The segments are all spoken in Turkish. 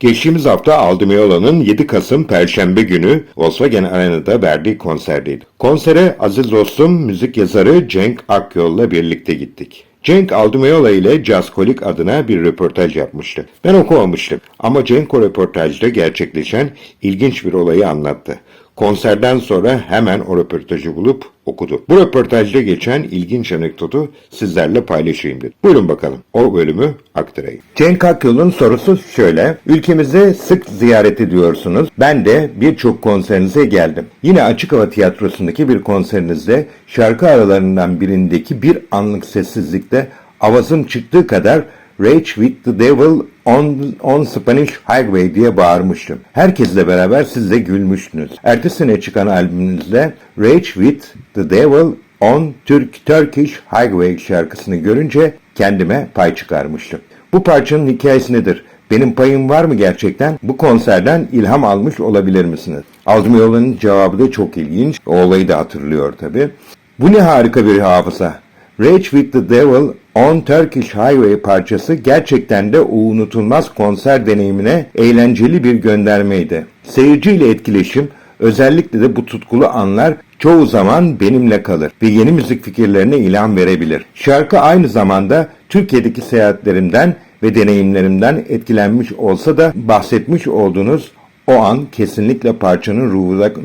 Geçtiğimiz hafta Aldımyola'nın 7 Kasım Perşembe günü Volkswagen Arena'da verdiği konserdeydi. Konsere aziz dostum müzik yazarı Cenk Akyol'la birlikte gittik. Cenk Aldımeyola ile Jazzkolik adına bir röportaj yapmıştı. Ben okumamıştım ama Cenk o röportajda gerçekleşen ilginç bir olayı anlattı. Konserden sonra hemen o röportajı bulup okudu. Bu röportajda geçen ilginç anekdotu sizlerle paylaşayım dedim. Buyurun bakalım o bölümü aktarayım. Cenk Akyol'un sorusu şöyle. Ülkemizi sık ziyaret ediyorsunuz. Ben de birçok konserinize geldim. Yine Açık Hava Tiyatrosu'ndaki bir konserinizde şarkı aralarından birindeki bir anlık sessizlikte avazım çıktığı kadar Rage with the Devil on, on Spanish Highway diye bağırmıştım. Herkesle beraber siz de gülmüştünüz. Ertesi sene çıkan albümünüzde Rage with the Devil on Türk Turkish Highway şarkısını görünce kendime pay çıkarmıştım. Bu parçanın hikayesi nedir? Benim payım var mı gerçekten? Bu konserden ilham almış olabilir misiniz? Aldımyol'un cevabı da çok ilginç. O olayı da hatırlıyor tabi. Bu ne harika bir hafıza. Rage with the Devil on Turkish Highway parçası gerçekten de unutulmaz konser deneyimine eğlenceli bir göndermeydi. Seyirciyle etkileşim, özellikle de bu tutkulu anlar çoğu zaman benimle kalır ve yeni müzik fikirlerine ilham verebilir. Şarkı aynı zamanda Türkiye'deki seyahatlerimden ve deneyimlerimden etkilenmiş olsa da bahsetmiş olduğunuz o an kesinlikle parçanın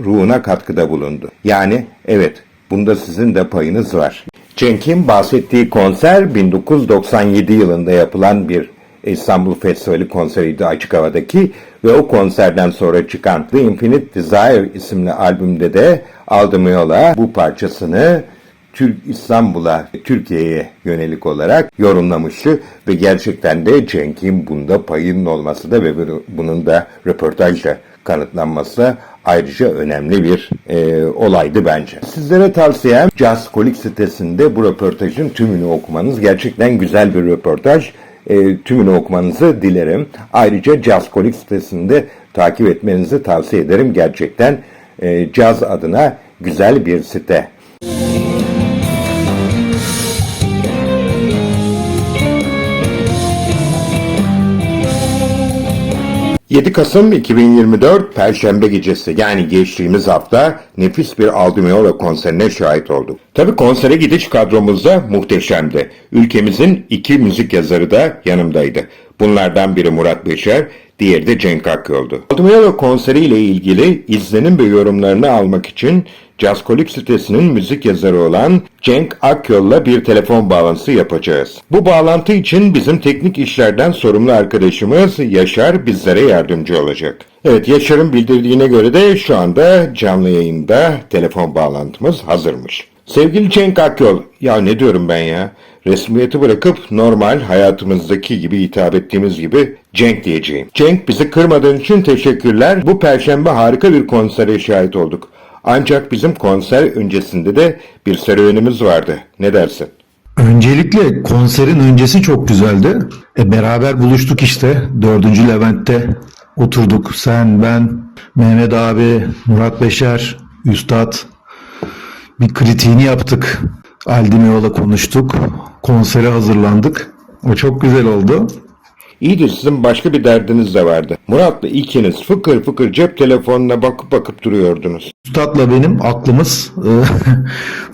ruhuna katkıda bulundu. Yani evet bunda sizin de payınız var. Cenk'in bahsettiği konser 1997 yılında yapılan bir İstanbul Festivali konseriydi açık havadaki ve o konserden sonra çıkan The Infinite Desire isimli albümde de Aldımyola bu parçasını Türk İstanbul'a, Türkiye'ye yönelik olarak yorumlamıştı ve gerçekten de Cenk'in bunda payının olması da ve bunun da röportajla kanıtlanması da ayrıca önemli bir e, olaydı bence. Sizlere tavsiyem Jazzkolik sitesinde bu röportajın tümünü okumanız. Gerçekten güzel bir röportaj. E, tümünü okumanızı dilerim. Ayrıca Jazzkolik sitesinde takip etmenizi tavsiye ederim. Gerçekten e, caz adına güzel bir site. 7 Kasım 2024 Perşembe gecesi yani geçtiğimiz hafta nefis bir Aldimiola konserine şahit olduk. Tabi konsere gidiş kadromuzda muhteşemdi. Ülkemizin iki müzik yazarı da yanımdaydı. Bunlardan biri Murat Beşer, diğeri de Cenk Akyol'du. Aldimiola konseriyle ilgili izlenim ve yorumlarını almak için Jazzkolik sitesinin müzik yazarı olan Cenk Akyol'la bir telefon bağlantısı yapacağız. Bu bağlantı için bizim teknik işlerden sorumlu arkadaşımız Yaşar bizlere yardımcı olacak. Evet Yaşar'ın bildirdiğine göre de şu anda canlı yayında telefon bağlantımız hazırmış. Sevgili Cenk Akyol, ya ne diyorum ben ya? Resmiyeti bırakıp normal hayatımızdaki gibi hitap ettiğimiz gibi Cenk diyeceğim. Cenk bizi kırmadığın için teşekkürler. Bu perşembe harika bir konsere şahit olduk. Ancak bizim konser öncesinde de bir serüvenimiz vardı. Ne dersin? Öncelikle konserin öncesi çok güzeldi. E, beraber buluştuk işte. Dördüncü Levent'te oturduk. Sen, ben, Mehmet abi, Murat Beşer, Üstad. Bir kritiğini yaptık. Aldimio'la konuştuk. Konsere hazırlandık. O çok güzel oldu. İyidir sizin başka bir derdiniz de vardı. Murat'la ikiniz fıkır fıkır cep telefonuna bakıp bakıp duruyordunuz. Üstad'la benim aklımız e,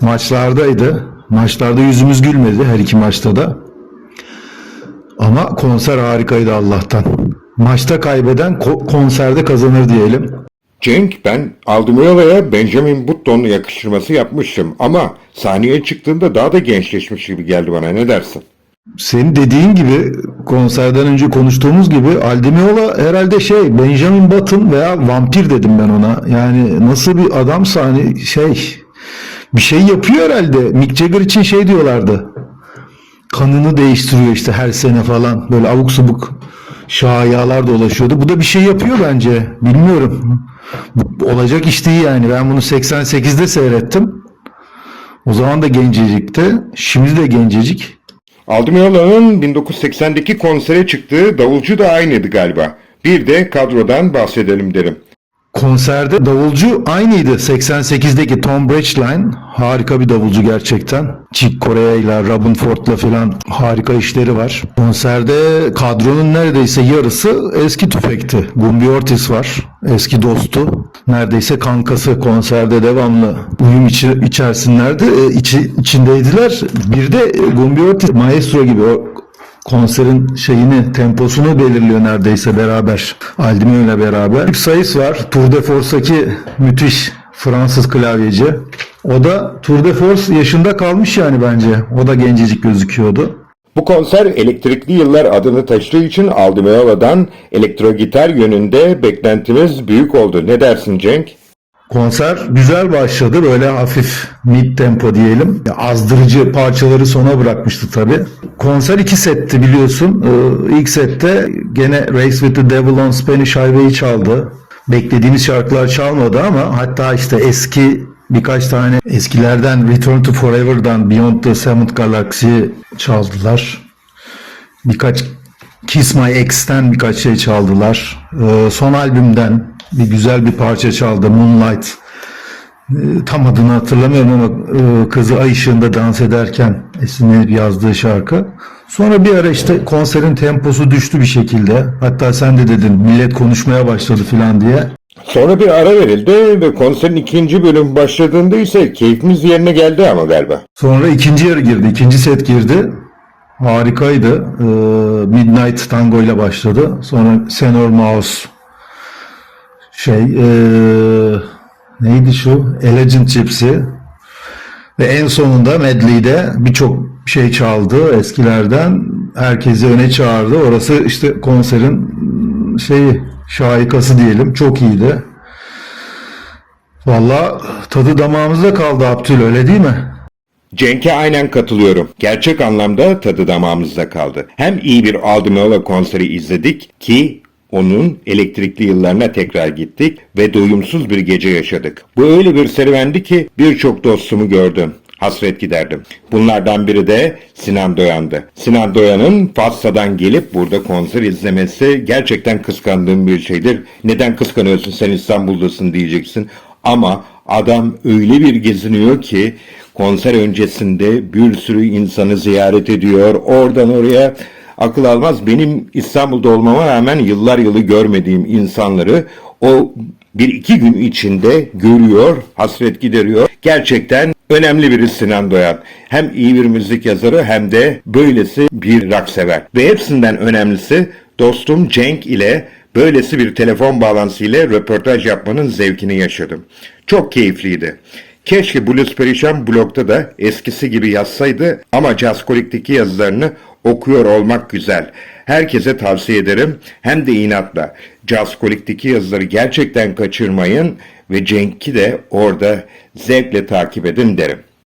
maçlardaydı. Maçlarda yüzümüz gülmedi her iki maçta da. Ama konser harikaydı Allah'tan. Maçta kaybeden ko- konserde kazanır diyelim. Cenk ben Aldımyola'ya Benjamin Button'u yakıştırması yapmıştım ama sahneye çıktığında daha da gençleşmiş gibi geldi bana ne dersin? Senin dediğin gibi konserden önce konuştuğumuz gibi Aldimiola herhalde şey Benjamin Button veya vampir dedim ben ona. Yani nasıl bir adamsa hani şey bir şey yapıyor herhalde. Mick Jagger için şey diyorlardı. Kanını değiştiriyor işte her sene falan. Böyle abuk subuk şayalar dolaşıyordu. Bu da bir şey yapıyor bence. Bilmiyorum. Olacak iş değil yani. Ben bunu 88'de seyrettim. O zaman da gencecikti. Şimdi de gencecik. Aldımyola'nın 1980'deki konsere çıktığı davulcu da aynıydı galiba. Bir de kadrodan bahsedelim derim. Konserde davulcu aynıydı. 88'deki Tom Bretchline harika bir davulcu gerçekten. Chick Corea ile Robin Ford'la falan harika işleri var. Konserde kadronun neredeyse yarısı eski tüfekti. Gumby Ortiz var. Eski dostu. Neredeyse kankası konserde devamlı uyum içi, içerisinlerdi. E, içi, içindeydiler. Bir de Gumby Ortiz maestro gibi konserin şeyini, temposunu belirliyor neredeyse beraber. Aldimio ile beraber. Bir sayıs var. Tour de Force'daki müthiş Fransız klavyeci. O da Tour de Force yaşında kalmış yani bence. O da gencecik gözüküyordu. Bu konser elektrikli yıllar adını taşıdığı için Aldi Meola'dan elektro gitar yönünde beklentimiz büyük oldu. Ne dersin Cenk? Konser güzel başladı. Böyle hafif mid tempo diyelim. Azdırıcı parçaları sona bırakmıştı tabi. Konser iki setti biliyorsun. Ee, ilk sette gene Race with the Devil on Spanish Highway'i çaldı. Beklediğimiz şarkılar çalmadı ama hatta işte eski birkaç tane eskilerden Return to Forever'dan Beyond the Seventh Galaxy'yi çaldılar. Birkaç Kiss My Ex'ten birkaç şey çaldılar. Ee, son albümden bir güzel bir parça çaldı Moonlight. Ee, tam adını hatırlamıyorum ama e, kızı ay ışığında dans ederken esinlenip yazdığı şarkı. Sonra bir ara işte konserin temposu düştü bir şekilde. Hatta sen de dedin millet konuşmaya başladı filan diye. Sonra bir ara verildi ve konserin ikinci bölüm başladığında ise keyfimiz yerine geldi ama galiba. Sonra ikinci yarı girdi. ikinci set girdi. Harikaydı. Ee, Midnight Tango ile başladı. Sonra Senor Mouse şey ee, neydi şu? Elegant Gypsy ve en sonunda medley'de birçok şey çaldı eskilerden. Herkesi öne çağırdı. Orası işte konserin şeyi şahikası diyelim. Çok iyiydi. Valla tadı damağımızda kaldı Abdül öyle değil mi? Cenk'e aynen katılıyorum. Gerçek anlamda tadı damağımızda kaldı. Hem iyi bir Aldi Meola konseri izledik ki onun elektrikli yıllarına tekrar gittik ve doyumsuz bir gece yaşadık. Bu öyle bir serüvendi ki birçok dostumu gördüm. Hasret giderdim. Bunlardan biri de Sinan Doyan'dı. Sinan Doyan'ın Fassa'dan gelip burada konser izlemesi gerçekten kıskandığım bir şeydir. Neden kıskanıyorsun sen İstanbul'dasın diyeceksin. Ama adam öyle bir geziniyor ki konser öncesinde bir sürü insanı ziyaret ediyor. Oradan oraya akıl almaz. Benim İstanbul'da olmama rağmen yıllar yılı görmediğim insanları o bir iki gün içinde görüyor, hasret gideriyor. Gerçekten önemli biri Sinan Doyan. Hem iyi bir müzik yazarı hem de böylesi bir rock sever. Ve hepsinden önemlisi dostum Cenk ile böylesi bir telefon bağlantısı ile röportaj yapmanın zevkini yaşadım. Çok keyifliydi. Keşke Blues Perişan blogda da eskisi gibi yazsaydı ama Jazzkolik'teki yazılarını okuyor olmak güzel. Herkese tavsiye ederim. Hem de inatla. Jazzkolik'teki yazıları gerçekten kaçırmayın ve Cenk'i de orada zevkle takip edin derim.